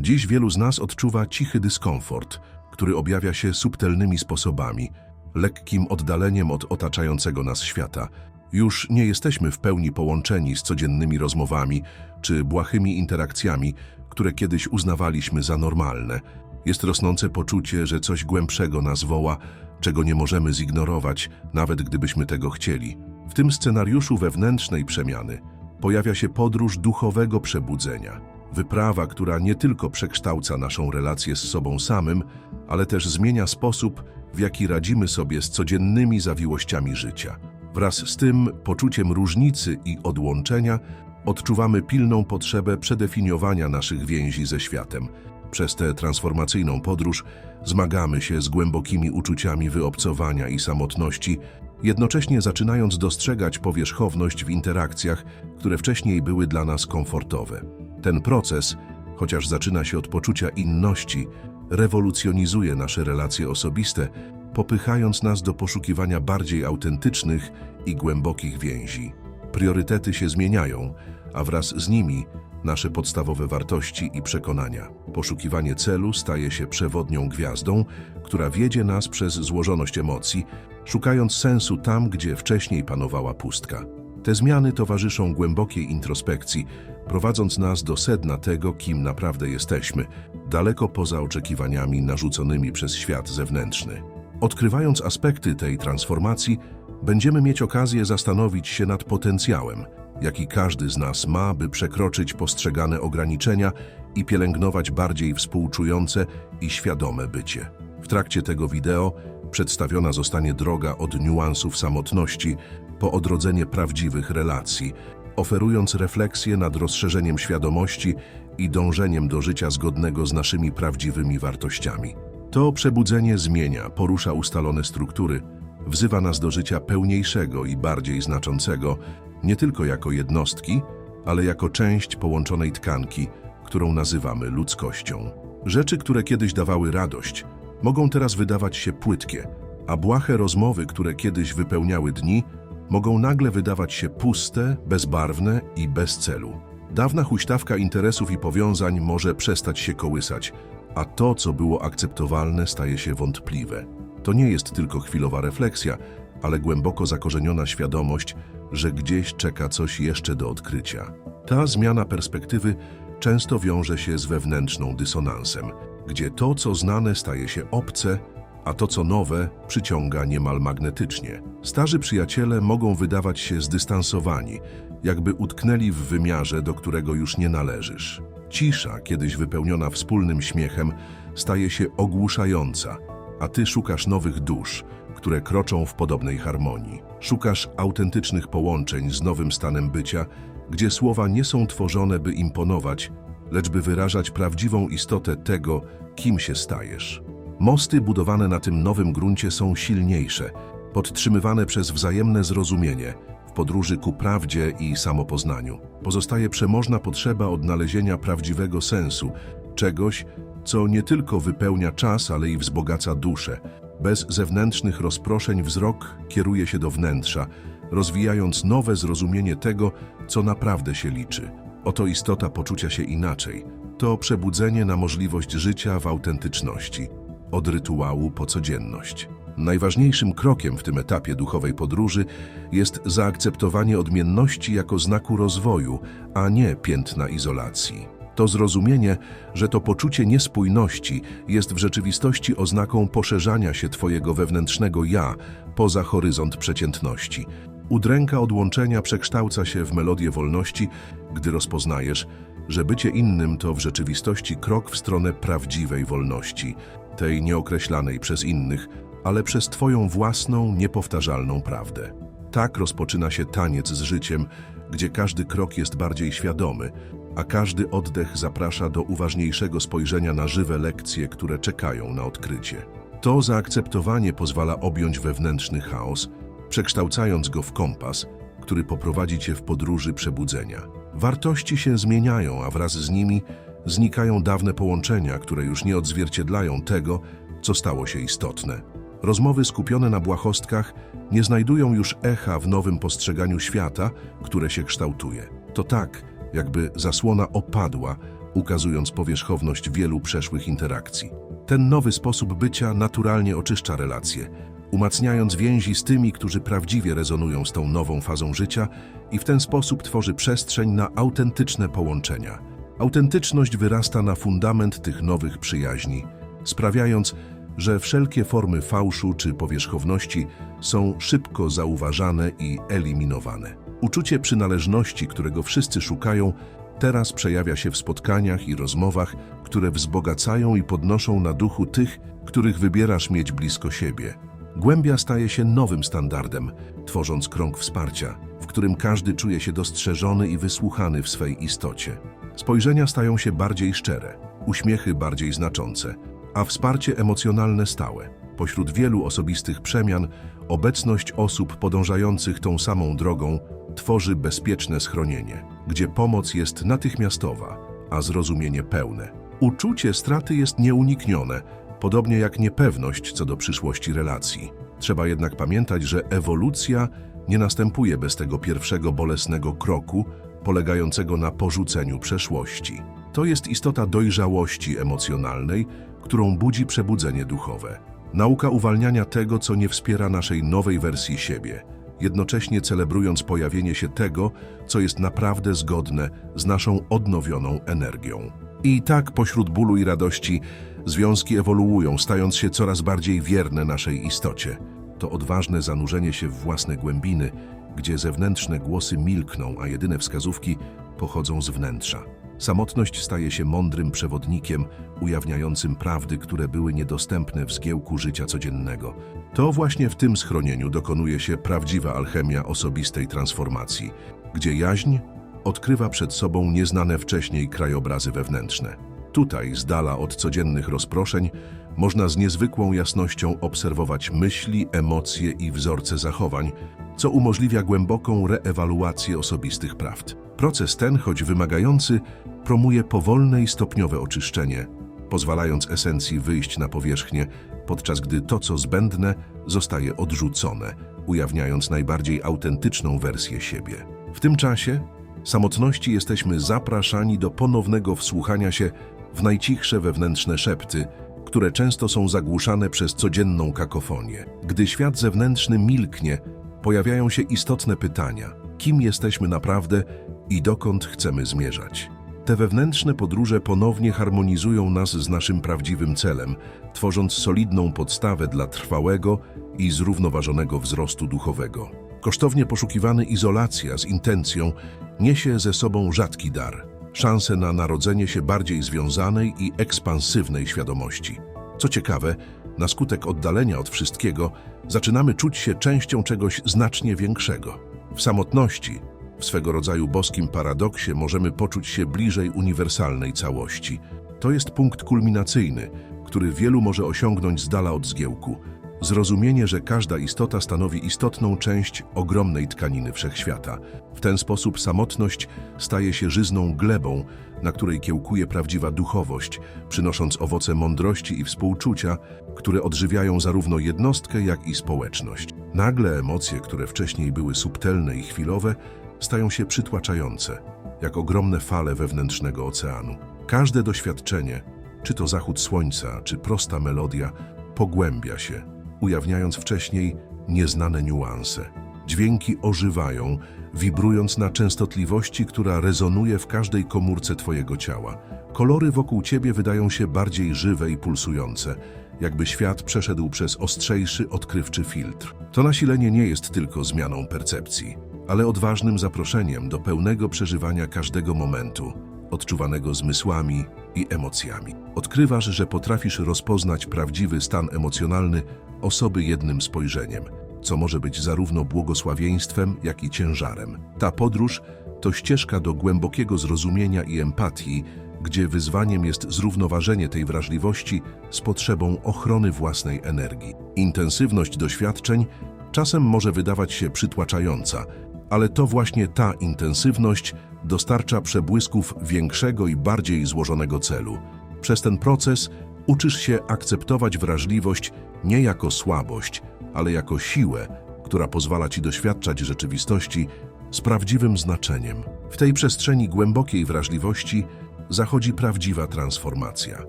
Dziś wielu z nas odczuwa cichy dyskomfort, który objawia się subtelnymi sposobami, lekkim oddaleniem od otaczającego nas świata. Już nie jesteśmy w pełni połączeni z codziennymi rozmowami czy błahymi interakcjami, które kiedyś uznawaliśmy za normalne. Jest rosnące poczucie, że coś głębszego nas woła, czego nie możemy zignorować, nawet gdybyśmy tego chcieli. W tym scenariuszu wewnętrznej przemiany pojawia się podróż duchowego przebudzenia. Wyprawa, która nie tylko przekształca naszą relację z sobą samym, ale też zmienia sposób, w jaki radzimy sobie z codziennymi zawiłościami życia. Wraz z tym poczuciem różnicy i odłączenia odczuwamy pilną potrzebę przedefiniowania naszych więzi ze światem. Przez tę transformacyjną podróż zmagamy się z głębokimi uczuciami wyobcowania i samotności, jednocześnie zaczynając dostrzegać powierzchowność w interakcjach, które wcześniej były dla nas komfortowe. Ten proces, chociaż zaczyna się od poczucia inności, rewolucjonizuje nasze relacje osobiste, popychając nas do poszukiwania bardziej autentycznych i głębokich więzi. Priorytety się zmieniają, a wraz z nimi nasze podstawowe wartości i przekonania. Poszukiwanie celu staje się przewodnią gwiazdą, która wiedzie nas przez złożoność emocji, szukając sensu tam, gdzie wcześniej panowała pustka. Te zmiany towarzyszą głębokiej introspekcji, prowadząc nas do sedna tego, kim naprawdę jesteśmy, daleko poza oczekiwaniami narzuconymi przez świat zewnętrzny. Odkrywając aspekty tej transformacji, będziemy mieć okazję zastanowić się nad potencjałem, jaki każdy z nas ma, by przekroczyć postrzegane ograniczenia i pielęgnować bardziej współczujące i świadome bycie. W trakcie tego wideo przedstawiona zostanie droga od niuansów samotności po odrodzenie prawdziwych relacji, oferując refleksję nad rozszerzeniem świadomości i dążeniem do życia zgodnego z naszymi prawdziwymi wartościami. To przebudzenie zmienia, porusza ustalone struktury, wzywa nas do życia pełniejszego i bardziej znaczącego, nie tylko jako jednostki, ale jako część połączonej tkanki, którą nazywamy ludzkością. Rzeczy, które kiedyś dawały radość, mogą teraz wydawać się płytkie, a błahe rozmowy, które kiedyś wypełniały dni, mogą nagle wydawać się puste, bezbarwne i bez celu. Dawna huśtawka interesów i powiązań może przestać się kołysać, a to, co było akceptowalne, staje się wątpliwe. To nie jest tylko chwilowa refleksja, ale głęboko zakorzeniona świadomość, że gdzieś czeka coś jeszcze do odkrycia. Ta zmiana perspektywy często wiąże się z wewnętrzną dysonansem, gdzie to, co znane, staje się obce, a to, co nowe, przyciąga niemal magnetycznie. Starzy przyjaciele mogą wydawać się zdystansowani, jakby utknęli w wymiarze, do którego już nie należysz. Cisza, kiedyś wypełniona wspólnym śmiechem, staje się ogłuszająca, a ty szukasz nowych dusz, które kroczą w podobnej harmonii. Szukasz autentycznych połączeń z nowym stanem bycia, gdzie słowa nie są tworzone, by imponować, lecz by wyrażać prawdziwą istotę tego, kim się stajesz. Mosty budowane na tym nowym gruncie są silniejsze, podtrzymywane przez wzajemne zrozumienie w podróży ku prawdzie i samopoznaniu. Pozostaje przemożna potrzeba odnalezienia prawdziwego sensu, czegoś, co nie tylko wypełnia czas, ale i wzbogaca duszę. Bez zewnętrznych rozproszeń wzrok kieruje się do wnętrza, rozwijając nowe zrozumienie tego, co naprawdę się liczy. Oto istota poczucia się inaczej. To przebudzenie na możliwość życia w autentyczności, od rytuału po codzienność. Najważniejszym krokiem w tym etapie duchowej podróży jest zaakceptowanie odmienności jako znaku rozwoju, a nie piętna izolacji. To zrozumienie, że to poczucie niespójności jest w rzeczywistości oznaką poszerzania się Twojego wewnętrznego ja poza horyzont przeciętności. Udręka odłączenia przekształca się w melodię wolności, gdy rozpoznajesz, że bycie innym to w rzeczywistości krok w stronę prawdziwej wolności, tej nieokreślanej przez innych, ale przez Twoją własną, niepowtarzalną prawdę. Tak rozpoczyna się taniec z życiem, gdzie każdy krok jest bardziej świadomy, a każdy oddech zaprasza do uważniejszego spojrzenia na żywe lekcje, które czekają na odkrycie. To zaakceptowanie pozwala objąć wewnętrzny chaos, przekształcając go w kompas, który poprowadzi cię w podróży przebudzenia. Wartości się zmieniają, a wraz z nimi znikają dawne połączenia, które już nie odzwierciedlają tego, co stało się istotne. Rozmowy skupione na błahostkach nie znajdują już echa w nowym postrzeganiu świata, które się kształtuje. To tak, jakby zasłona opadła, ukazując powierzchowność wielu przeszłych interakcji. Ten nowy sposób bycia naturalnie oczyszcza relacje, umacniając więzi z tymi, którzy prawdziwie rezonują z tą nową fazą życia i w ten sposób tworzy przestrzeń na autentyczne połączenia. Autentyczność wyrasta na fundament tych nowych przyjaźni, sprawiając, że wszelkie formy fałszu czy powierzchowności są szybko zauważane i eliminowane. Uczucie przynależności, którego wszyscy szukają, teraz przejawia się w spotkaniach i rozmowach, które wzbogacają i podnoszą na duchu tych, których wybierasz mieć blisko siebie. Głębia staje się nowym standardem, tworząc krąg wsparcia, w którym każdy czuje się dostrzeżony i wysłuchany w swej istocie. Spojrzenia stają się bardziej szczere, uśmiechy bardziej znaczące, a wsparcie emocjonalne stałe. Pośród wielu osobistych przemian, obecność osób podążających tą samą drogą tworzy bezpieczne schronienie, gdzie pomoc jest natychmiastowa, a zrozumienie pełne. Uczucie straty jest nieuniknione, podobnie jak niepewność co do przyszłości relacji. Trzeba jednak pamiętać, że ewolucja nie następuje bez tego pierwszego bolesnego kroku, polegającego na porzuceniu przeszłości. To jest istota dojrzałości emocjonalnej, którą budzi przebudzenie duchowe. Nauka uwalniania tego, co nie wspiera naszej nowej wersji siebie, jednocześnie celebrując pojawienie się tego, co jest naprawdę zgodne z naszą odnowioną energią. I tak pośród bólu i radości związki ewoluują, stając się coraz bardziej wierne naszej istocie. To odważne zanurzenie się w własne głębiny, gdzie zewnętrzne głosy milkną, a jedyne wskazówki pochodzą z wnętrza. Samotność staje się mądrym przewodnikiem, ujawniającym prawdy, które były niedostępne w zgiełku życia codziennego. To właśnie w tym schronieniu dokonuje się prawdziwa alchemia osobistej transformacji, gdzie jaźń odkrywa przed sobą nieznane wcześniej krajobrazy wewnętrzne. Tutaj, z dala od codziennych rozproszeń, można z niezwykłą jasnością obserwować myśli, emocje i wzorce zachowań, co umożliwia głęboką reewaluację osobistych prawd. Proces ten, choć wymagający, promuje powolne i stopniowe oczyszczenie, pozwalając esencji wyjść na powierzchnię, podczas gdy to, co zbędne, zostaje odrzucone, ujawniając najbardziej autentyczną wersję siebie. W tym czasie samotności jesteśmy zapraszani do ponownego wsłuchania się w najcichsze wewnętrzne szepty, które często są zagłuszane przez codzienną kakofonię. Gdy świat zewnętrzny milknie, pojawiają się istotne pytania: kim jesteśmy naprawdę i dokąd chcemy zmierzać? Te wewnętrzne podróże ponownie harmonizują nas z naszym prawdziwym celem, tworząc solidną podstawę dla trwałego i zrównoważonego wzrostu duchowego. Kosztownie poszukiwany izolacja z intencją niesie ze sobą rzadki dar, szansę na narodzenie się bardziej związanej i ekspansywnej świadomości. Co ciekawe, na skutek oddalenia od wszystkiego zaczynamy czuć się częścią czegoś znacznie większego. W samotności, w swego rodzaju boskim paradoksie możemy poczuć się bliżej uniwersalnej całości. To jest punkt kulminacyjny, który wielu może osiągnąć z dala od zgiełku. Zrozumienie, że każda istota stanowi istotną część ogromnej tkaniny wszechświata. W ten sposób samotność staje się żyzną glebą, na której kiełkuje prawdziwa duchowość, przynosząc owoce mądrości i współczucia, które odżywiają zarówno jednostkę, jak i społeczność. Nagle emocje, które wcześniej były subtelne i chwilowe, stają się przytłaczające, jak ogromne fale wewnętrznego oceanu. Każde doświadczenie, czy to zachód słońca, czy prosta melodia, pogłębia się, ujawniając wcześniej nieznane niuanse. Dźwięki ożywają, wibrując na częstotliwości, która rezonuje w każdej komórce Twojego ciała. Kolory wokół Ciebie wydają się bardziej żywe i pulsujące, jakby świat przeszedł przez ostrzejszy, odkrywczy filtr. To nasilenie nie jest tylko zmianą percepcji, ale odważnym zaproszeniem do pełnego przeżywania każdego momentu, odczuwanego zmysłami i emocjami. Odkrywasz, że potrafisz rozpoznać prawdziwy stan emocjonalny osoby jednym spojrzeniem, co może być zarówno błogosławieństwem, jak i ciężarem. Ta podróż to ścieżka do głębokiego zrozumienia i empatii, gdzie wyzwaniem jest zrównoważenie tej wrażliwości z potrzebą ochrony własnej energii. Intensywność doświadczeń czasem może wydawać się przytłaczająca, ale to właśnie ta intensywność dostarcza przebłysków większego i bardziej złożonego celu. Przez ten proces uczysz się akceptować wrażliwość nie jako słabość, ale jako siłę, która pozwala ci doświadczać rzeczywistości z prawdziwym znaczeniem. W tej przestrzeni głębokiej wrażliwości zachodzi prawdziwa transformacja,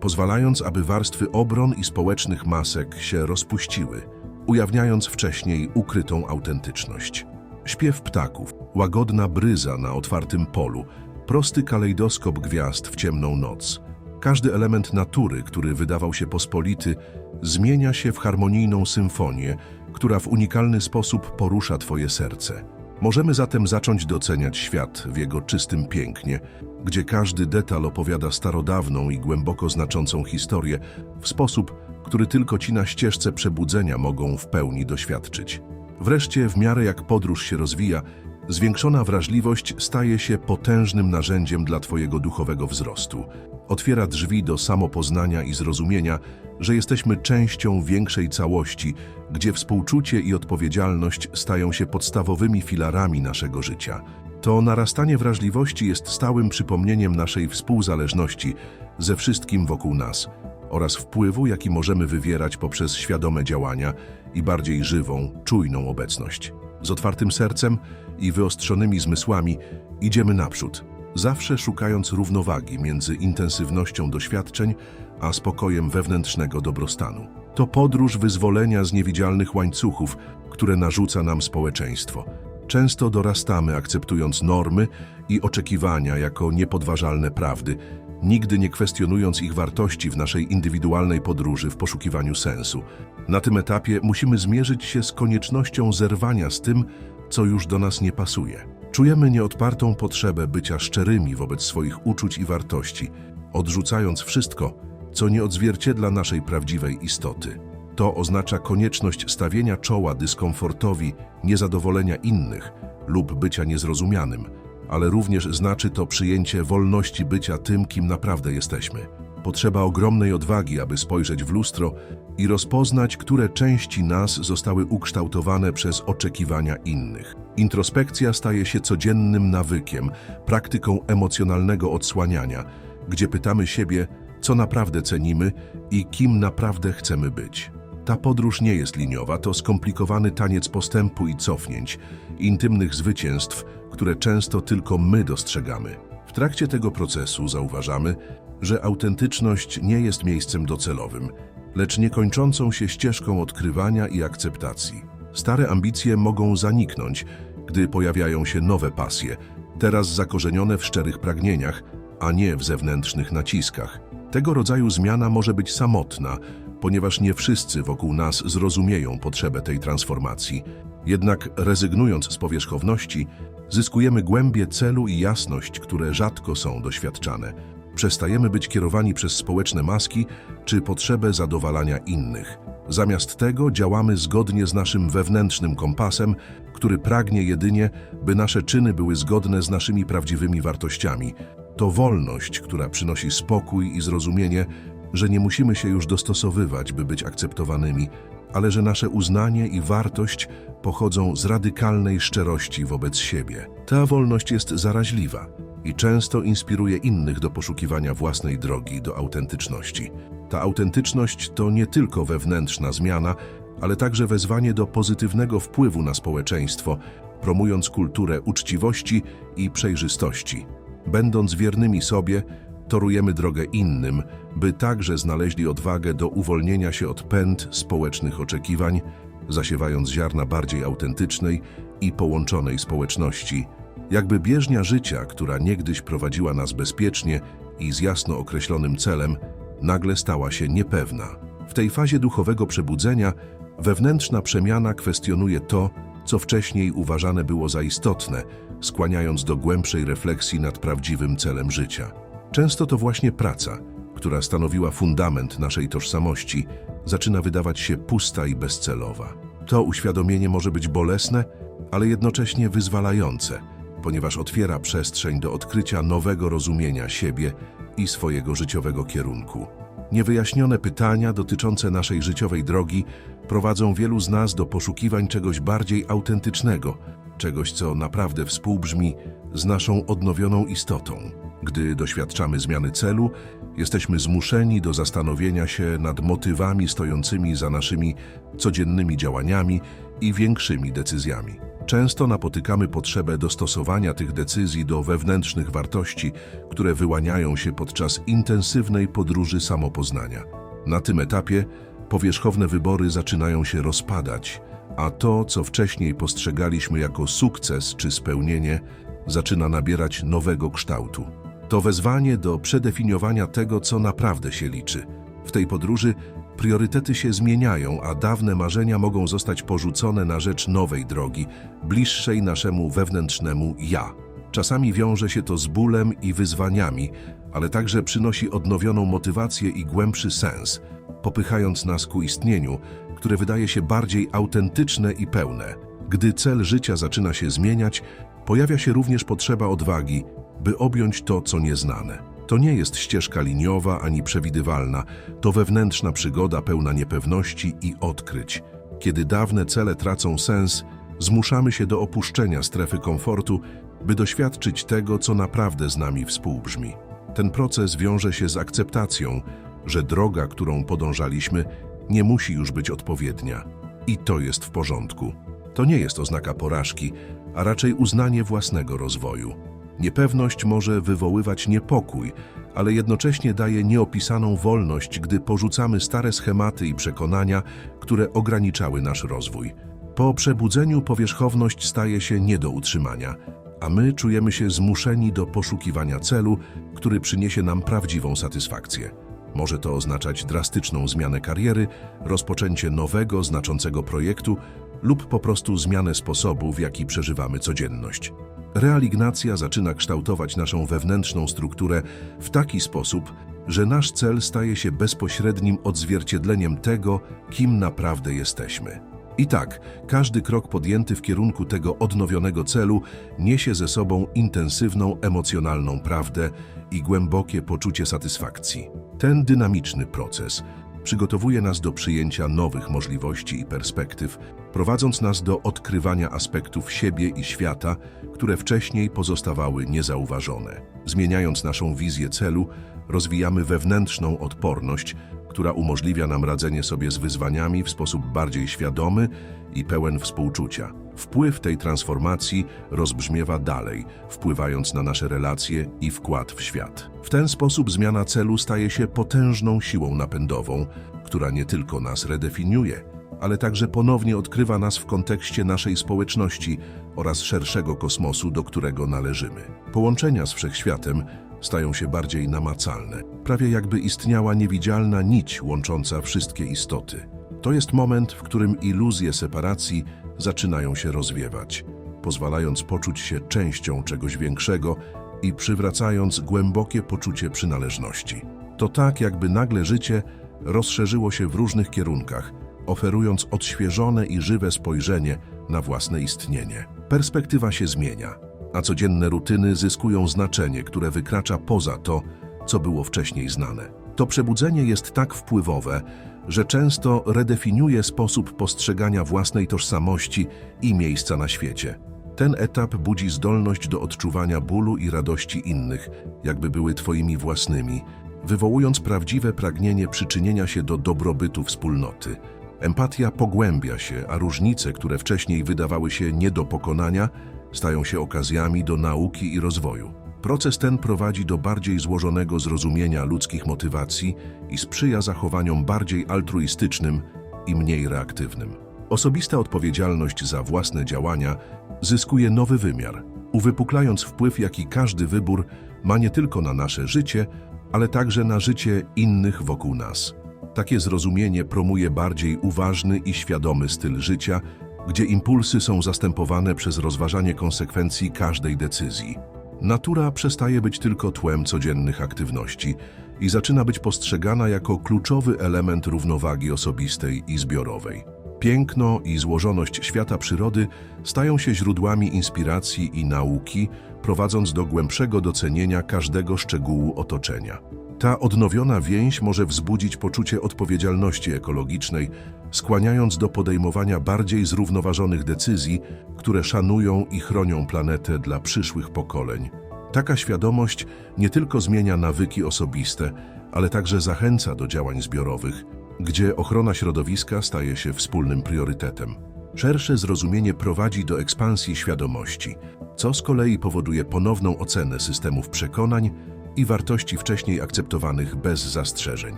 pozwalając, aby warstwy obron i społecznych masek się rozpuściły, ujawniając wcześniej ukrytą autentyczność. Śpiew ptaków, łagodna bryza na otwartym polu, prosty kalejdoskop gwiazd w ciemną noc. Każdy element natury, który wydawał się pospolity, zmienia się w harmonijną symfonię, która w unikalny sposób porusza Twoje serce. Możemy zatem zacząć doceniać świat w jego czystym pięknie, gdzie każdy detal opowiada starodawną i głęboko znaczącą historię w sposób, który tylko ci na ścieżce przebudzenia mogą w pełni doświadczyć. Wreszcie, w miarę jak podróż się rozwija, zwiększona wrażliwość staje się potężnym narzędziem dla Twojego duchowego wzrostu. Otwiera drzwi do samopoznania i zrozumienia, że jesteśmy częścią większej całości, gdzie współczucie i odpowiedzialność stają się podstawowymi filarami naszego życia. To narastanie wrażliwości jest stałym przypomnieniem naszej współzależności ze wszystkim wokół nas oraz wpływu, jaki możemy wywierać poprzez świadome działania i bardziej żywą, czujną obecność. Z otwartym sercem i wyostrzonymi zmysłami idziemy naprzód, zawsze szukając równowagi między intensywnością doświadczeń a spokojem wewnętrznego dobrostanu. To podróż wyzwolenia z niewidzialnych łańcuchów, które narzuca nam społeczeństwo. Często dorastamy akceptując normy i oczekiwania jako niepodważalne prawdy, nigdy nie kwestionując ich wartości w naszej indywidualnej podróży w poszukiwaniu sensu. Na tym etapie musimy zmierzyć się z koniecznością zerwania z tym, co już do nas nie pasuje. Czujemy nieodpartą potrzebę bycia szczerymi wobec swoich uczuć i wartości, odrzucając wszystko, co nie odzwierciedla naszej prawdziwej istoty. To oznacza konieczność stawienia czoła dyskomfortowi, niezadowolenia innych lub bycia niezrozumianym, ale również znaczy to przyjęcie wolności bycia tym, kim naprawdę jesteśmy. Potrzeba ogromnej odwagi, aby spojrzeć w lustro i rozpoznać, które części nas zostały ukształtowane przez oczekiwania innych. Introspekcja staje się codziennym nawykiem, praktyką emocjonalnego odsłaniania, gdzie pytamy siebie, co naprawdę cenimy i kim naprawdę chcemy być. Ta podróż nie jest liniowa, to skomplikowany taniec postępu i cofnięć, intymnych zwycięstw, które często tylko my dostrzegamy. W trakcie tego procesu zauważamy, że autentyczność nie jest miejscem docelowym, lecz niekończącą się ścieżką odkrywania i akceptacji. Stare ambicje mogą zaniknąć, gdy pojawiają się nowe pasje, teraz zakorzenione w szczerych pragnieniach, a nie w zewnętrznych naciskach. Tego rodzaju zmiana może być samotna, ponieważ nie wszyscy wokół nas zrozumieją potrzebę tej transformacji. Jednak rezygnując z powierzchowności, zyskujemy głębię celu i jasność, które rzadko są doświadczane. Przestajemy być kierowani przez społeczne maski czy potrzebę zadowalania innych. Zamiast tego działamy zgodnie z naszym wewnętrznym kompasem, który pragnie jedynie, by nasze czyny były zgodne z naszymi prawdziwymi wartościami. To wolność, która przynosi spokój i zrozumienie, że nie musimy się już dostosowywać, by być akceptowanymi, ale że nasze uznanie i wartość pochodzą z radykalnej szczerości wobec siebie. Ta wolność jest zaraźliwa i często inspiruje innych do poszukiwania własnej drogi do autentyczności. Ta autentyczność to nie tylko wewnętrzna zmiana, ale także wezwanie do pozytywnego wpływu na społeczeństwo, promując kulturę uczciwości i przejrzystości. Będąc wiernymi sobie, torujemy drogę innym, by także znaleźli odwagę do uwolnienia się od pęd społecznych oczekiwań, zasiewając ziarna bardziej autentycznej i połączonej społeczności. Jakby bieżnia życia, która niegdyś prowadziła nas bezpiecznie i z jasno określonym celem, nagle stała się niepewna. W tej fazie duchowego przebudzenia wewnętrzna przemiana kwestionuje to, co wcześniej uważane było za istotne, skłaniając do głębszej refleksji nad prawdziwym celem życia. Często to właśnie praca, która stanowiła fundament naszej tożsamości, zaczyna wydawać się pusta i bezcelowa. To uświadomienie może być bolesne, ale jednocześnie wyzwalające, ponieważ otwiera przestrzeń do odkrycia nowego rozumienia siebie i swojego życiowego kierunku. Niewyjaśnione pytania dotyczące naszej życiowej drogi prowadzą wielu z nas do poszukiwań czegoś bardziej autentycznego, czegoś, co naprawdę współbrzmi z naszą odnowioną istotą. Gdy doświadczamy zmiany celu, jesteśmy zmuszeni do zastanowienia się nad motywami stojącymi za naszymi codziennymi działaniami i większymi decyzjami. Często napotykamy potrzebę dostosowania tych decyzji do wewnętrznych wartości, które wyłaniają się podczas intensywnej podróży samopoznania. Na tym etapie powierzchowne wybory zaczynają się rozpadać, a to, co wcześniej postrzegaliśmy jako sukces czy spełnienie, zaczyna nabierać nowego kształtu. To wezwanie do przedefiniowania tego, co naprawdę się liczy. W tej podróży priorytety się zmieniają, a dawne marzenia mogą zostać porzucone na rzecz nowej drogi, bliższej naszemu wewnętrznemu ja. Czasami wiąże się to z bólem i wyzwaniami, ale także przynosi odnowioną motywację i głębszy sens, popychając nas ku istnieniu, które wydaje się bardziej autentyczne i pełne. Gdy cel życia zaczyna się zmieniać, pojawia się również potrzeba odwagi, by objąć to, co nieznane. To nie jest ścieżka liniowa ani przewidywalna, to wewnętrzna przygoda pełna niepewności i odkryć. Kiedy dawne cele tracą sens, zmuszamy się do opuszczenia strefy komfortu, by doświadczyć tego, co naprawdę z nami współbrzmi. Ten proces wiąże się z akceptacją, że droga, którą podążaliśmy, nie musi już być odpowiednia. I to jest w porządku. To nie jest oznaka porażki, a raczej uznanie własnego rozwoju. Niepewność może wywoływać niepokój, ale jednocześnie daje nieopisaną wolność, gdy porzucamy stare schematy i przekonania, które ograniczały nasz rozwój. Po przebudzeniu powierzchowność staje się nie do utrzymania, a my czujemy się zmuszeni do poszukiwania celu, który przyniesie nam prawdziwą satysfakcję. Może to oznaczać drastyczną zmianę kariery, rozpoczęcie nowego, znaczącego projektu lub po prostu zmianę sposobu, w jaki przeżywamy codzienność. Realignacja zaczyna kształtować naszą wewnętrzną strukturę w taki sposób, że nasz cel staje się bezpośrednim odzwierciedleniem tego, kim naprawdę jesteśmy. I tak, każdy krok podjęty w kierunku tego odnowionego celu niesie ze sobą intensywną emocjonalną prawdę i głębokie poczucie satysfakcji. Ten dynamiczny proces przygotowuje nas do przyjęcia nowych możliwości i perspektyw, prowadząc nas do odkrywania aspektów siebie i świata, które wcześniej pozostawały niezauważone. Zmieniając naszą wizję celu, rozwijamy wewnętrzną odporność, która umożliwia nam radzenie sobie z wyzwaniami w sposób bardziej świadomy i pełen współczucia. Wpływ tej transformacji rozbrzmiewa dalej, wpływając na nasze relacje i wkład w świat. W ten sposób zmiana celu staje się potężną siłą napędową, która nie tylko nas redefiniuje, ale także ponownie odkrywa nas w kontekście naszej społeczności oraz szerszego kosmosu, do którego należymy. Połączenia z wszechświatem stają się bardziej namacalne, prawie jakby istniała niewidzialna nić łącząca wszystkie istoty. To jest moment, w którym iluzje separacji zaczynają się rozwiewać, pozwalając poczuć się częścią czegoś większego i przywracając głębokie poczucie przynależności. To tak, jakby nagle życie rozszerzyło się w różnych kierunkach, oferując odświeżone i żywe spojrzenie na własne istnienie. Perspektywa się zmienia, a codzienne rutyny zyskują znaczenie, które wykracza poza to, co było wcześniej znane. To przebudzenie jest tak wpływowe, że często redefiniuje sposób postrzegania własnej tożsamości i miejsca na świecie. Ten etap budzi zdolność do odczuwania bólu i radości innych, jakby były twoimi własnymi, wywołując prawdziwe pragnienie przyczynienia się do dobrobytu wspólnoty. Empatia pogłębia się, a różnice, które wcześniej wydawały się nie do pokonania, stają się okazjami do nauki i rozwoju. Proces ten prowadzi do bardziej złożonego zrozumienia ludzkich motywacji i sprzyja zachowaniom bardziej altruistycznym i mniej reaktywnym. Osobista odpowiedzialność za własne działania zyskuje nowy wymiar, uwypuklając wpływ, jaki każdy wybór ma nie tylko na nasze życie, ale także na życie innych wokół nas. Takie zrozumienie promuje bardziej uważny i świadomy styl życia, gdzie impulsy są zastępowane przez rozważanie konsekwencji każdej decyzji. Natura przestaje być tylko tłem codziennych aktywności i zaczyna być postrzegana jako kluczowy element równowagi osobistej i zbiorowej. Piękno i złożoność świata przyrody stają się źródłami inspiracji i nauki, prowadząc do głębszego docenienia każdego szczegółu otoczenia. Ta odnowiona więź może wzbudzić poczucie odpowiedzialności ekologicznej, skłaniając do podejmowania bardziej zrównoważonych decyzji, które szanują i chronią planetę dla przyszłych pokoleń. Taka świadomość nie tylko zmienia nawyki osobiste, ale także zachęca do działań zbiorowych, gdzie ochrona środowiska staje się wspólnym priorytetem. Szersze zrozumienie prowadzi do ekspansji świadomości, co z kolei powoduje ponowną ocenę systemów przekonań i wartości wcześniej akceptowanych bez zastrzeżeń.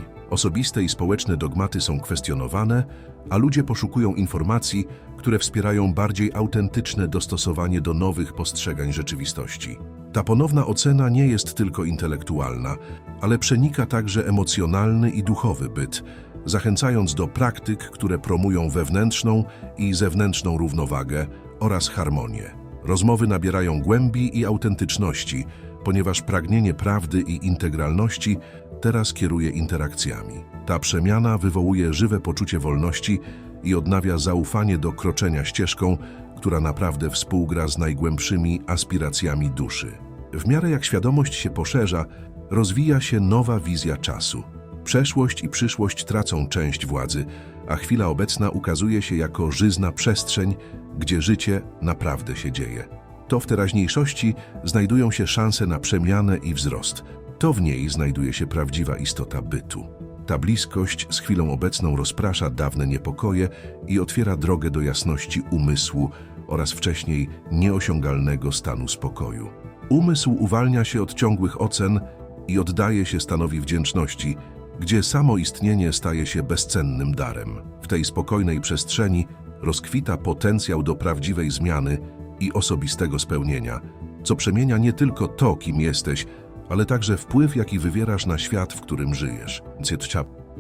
Osobiste i społeczne dogmaty są kwestionowane, a ludzie poszukują informacji, które wspierają bardziej autentyczne dostosowanie do nowych postrzegań rzeczywistości. Ta ponowna ocena nie jest tylko intelektualna, ale przenika także emocjonalny i duchowy byt, zachęcając do praktyk, które promują wewnętrzną i zewnętrzną równowagę oraz harmonię. Rozmowy nabierają głębi i autentyczności, ponieważ pragnienie prawdy i integralności teraz kieruje interakcjami. Ta przemiana wywołuje żywe poczucie wolności i odnawia zaufanie do kroczenia ścieżką, która naprawdę współgra z najgłębszymi aspiracjami duszy. W miarę jak świadomość się poszerza, rozwija się nowa wizja czasu. Przeszłość i przyszłość tracą część władzy, a chwila obecna ukazuje się jako żyzna przestrzeń, gdzie życie naprawdę się dzieje. To w teraźniejszości znajdują się szanse na przemianę i wzrost. To w niej znajduje się prawdziwa istota bytu. Ta bliskość z chwilą obecną rozprasza dawne niepokoje i otwiera drogę do jasności umysłu oraz wcześniej nieosiągalnego stanu spokoju. Umysł uwalnia się od ciągłych ocen i oddaje się stanowi wdzięczności, gdzie samo istnienie staje się bezcennym darem. W tej spokojnej przestrzeni rozkwita potencjał do prawdziwej zmiany i osobistego spełnienia, co przemienia nie tylko to, kim jesteś, ale także wpływ, jaki wywierasz na świat, w którym żyjesz.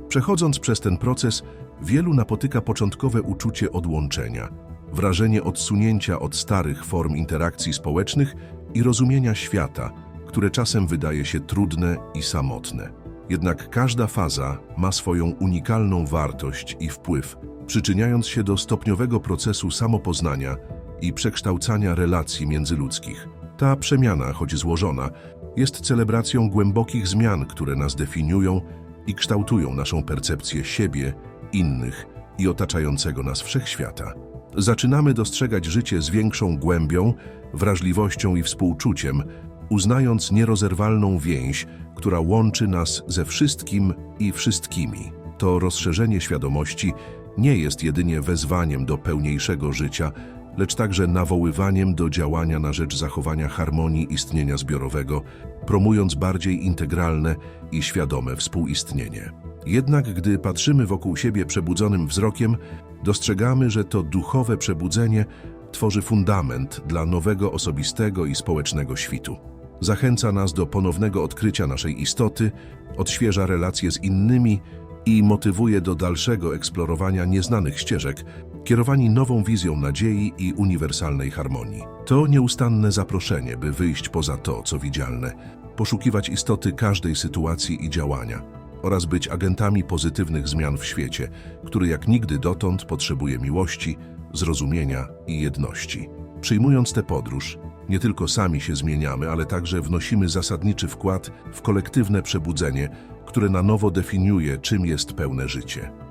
Przechodząc przez ten proces, wielu napotyka początkowe uczucie odłączenia, wrażenie odsunięcia od starych form interakcji społecznych i rozumienia świata, które czasem wydaje się trudne i samotne. Jednak każda faza ma swoją unikalną wartość i wpływ, przyczyniając się do stopniowego procesu samopoznania i przekształcania relacji międzyludzkich. Ta przemiana, choć złożona, jest celebracją głębokich zmian, które nas definiują i kształtują naszą percepcję siebie, innych i otaczającego nas wszechświata. Zaczynamy dostrzegać życie z większą głębią, wrażliwością i współczuciem, uznając nierozerwalną więź, która łączy nas ze wszystkim i wszystkimi. To rozszerzenie świadomości nie jest jedynie wezwaniem do pełniejszego życia, lecz także nawoływaniem do działania na rzecz zachowania harmonii istnienia zbiorowego, promując bardziej integralne i świadome współistnienie. Jednak gdy patrzymy wokół siebie przebudzonym wzrokiem, dostrzegamy, że to duchowe przebudzenie tworzy fundament dla nowego osobistego i społecznego świtu. Zachęca nas do ponownego odkrycia naszej istoty, odświeża relacje z innymi i motywuje do dalszego eksplorowania nieznanych ścieżek, kierowani nową wizją nadziei i uniwersalnej harmonii. To nieustanne zaproszenie, by wyjść poza to, co widzialne, poszukiwać istoty każdej sytuacji i działania oraz być agentami pozytywnych zmian w świecie, który jak nigdy dotąd potrzebuje miłości, zrozumienia i jedności. Przyjmując tę podróż, nie tylko sami się zmieniamy, ale także wnosimy zasadniczy wkład w kolektywne przebudzenie, które na nowo definiuje, czym jest pełne życie.